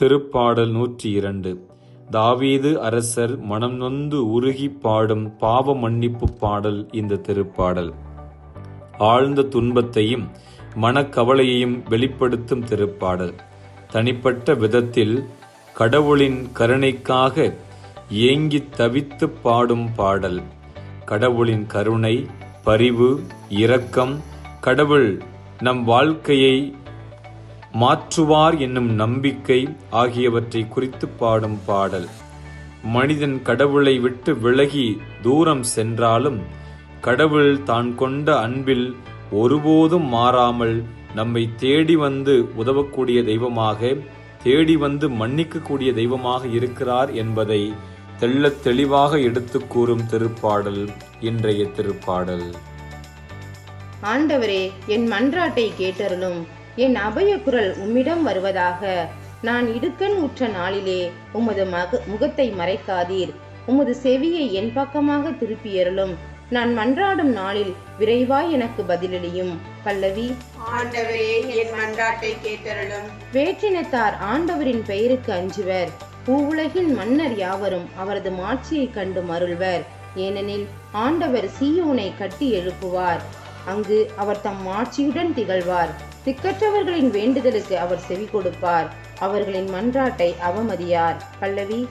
திருப்பாடல் நூற்றி இரண்டு. தாவீது அரசர் மனம் நொந்து உருகி பாடும் பாவ மன்னிப்பு பாடல் இந்த திருப்பாடல். ஆழ்ந்த துன்பத்தையும் மனக்கவலையையும் வெளிப்படுத்தும் திருப்பாடல். தனிப்பட்ட விதத்தில் கடவுளின் கருணைக்காக ஏங்கித் தவித்து பாடும் பாடல். கடவுளின் கருணை பரிவு இரக்கம் கடவுள் நம் வாழ்க்கையை மாற்றுவார் என்னும் நம்பிக்கை ஆகியவற்றை குறித்து பாடும் பாடல். மனிதன் கடவுளை விட்டு விலகி தூரம் சென்றாலும் கடவுள் தான் கொண்ட அன்பில் ஒருபோதும் மாறாமல் நம்மை தேடி வந்து உதவக்கூடிய தெய்வமாக தேடி வந்து மன்னிக்கக்கூடிய தெய்வமாக இருக்கிறார் என்பதை தெள்ளத் தெளிவாக எடுத்து கூறும் திருப்பாடல் இன்றைய திருப்பாடல். ஆண்டவரே என் மன்றாட்டை கேட்டருளும். என் அபய குரல் உம்மிடம் வருவதாக. நான் இடுக்கண் உற்ற நாளிலே உமது மக முகத்தை மறைக்காதீர். உமது செவியை என் பக்கமாக திருப்பியருளும் நான் மன்றாடும் நாளில் விரைவாய் எனக்கு பதிலளியும். பல்லவி. ஆண்டவரே என் மன்றாட்டை கேட்டருளும். வேற்றினத்தார் ஆண்டவரின் பெயருக்கு அஞ்சுவர். பூவுலகின் மன்னர் யாவரும் அவரது மாட்சியை கண்டு மருள்வர். ஏனெனில் ஆண்டவர் சீயோனை கட்டி எழுப்புவார். அங்கு அவர் தம் மாட்சியுடன் திகழ்வார். திக்கற்றவர்களின் வேண்டுதலுக்கு அவர் செவி கொடுப்பார். அவர்களின் மன்றாட்டை அவமதியார். பல்லவி.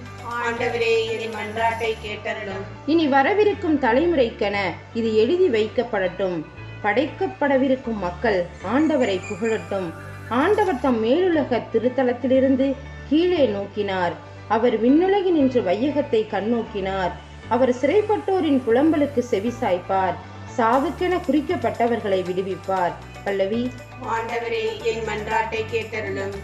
இனி வரவிருக்கும் தலைமுறைக்கென இது எழுதி வைக்கப்படட்டும். படைக்கப்படவிருக்கும் மக்கள் ஆண்டவரை புகழட்டும். ஆண்டவர் தம் மேலுலக திருத்தலத்திலிருந்து கீழே நோக்கினார். அவர் விண்ணுலகி நின்று வையகத்தை கண்ணோக்கினார். அவர் சிறைப்பட்டோரின் புலம்பலுக்கு செவி சாய்ப்பார். சாவுக்கென குறிக்கப்பட்டவர்களை விடுவிப்பார். பல்லவி ஆண்டவரே என் மன்றாட்டை கேட்டருளும்.